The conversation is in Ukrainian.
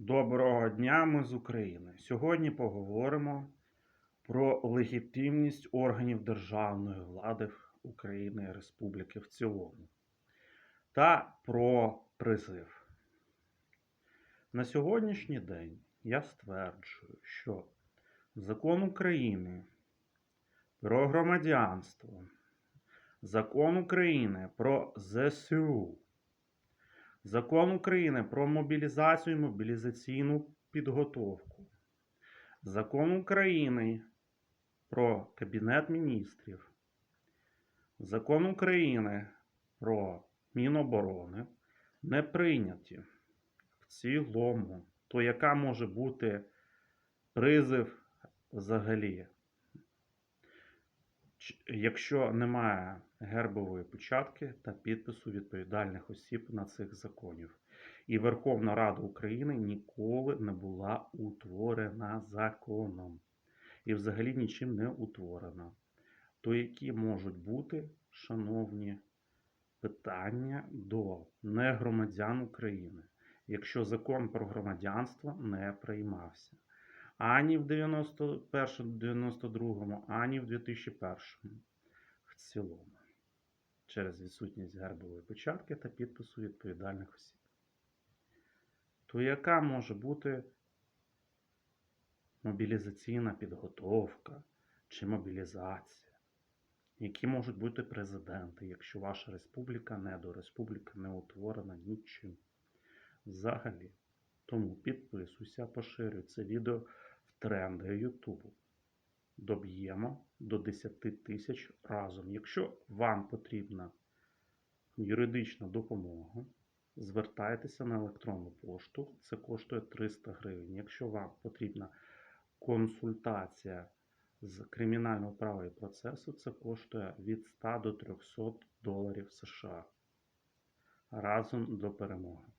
Доброго дня, ми з України. Сьогодні поговоримо про легітимність органів державної влади України Республіки в цілому та про призив. На сьогоднішній день я стверджую, що закон України про громадянство, закон України про ЗСУ. Закон України про мобілізацію і мобілізаційну підготовку. Закон України про Кабінет міністрів. Закон України про Міноборони не прийняті в цілому. То яка може бути призив взагалі? Якщо немає гербової печатки та підпису відповідальних осіб на цих законів. І Верховна Рада України ніколи не була утворена законом. І взагалі нічим не утворена. То які можуть бути, шановні, питання до негромадян України, якщо закон про громадянство не приймався? Ані в 91-92, ані в 2001 в цілому через відсутність гербової печатки та підпису відповідальних осіб. То яка може бути мобілізаційна підготовка чи мобілізація? Які можуть бути президенти, якщо ваша республіка не до республіки не утворена нічим? Взагалі. Тому підписуйся, поширюй це відео тренди Ютубу доб'ємо до 10 тисяч разом. Якщо вам потрібна юридична допомога, звертайтеся на електронну пошту, це коштує 300 гривень. Якщо вам потрібна консультація з кримінального права і процесу, це коштує від 100 до 300 доларів США. Разом до перемоги.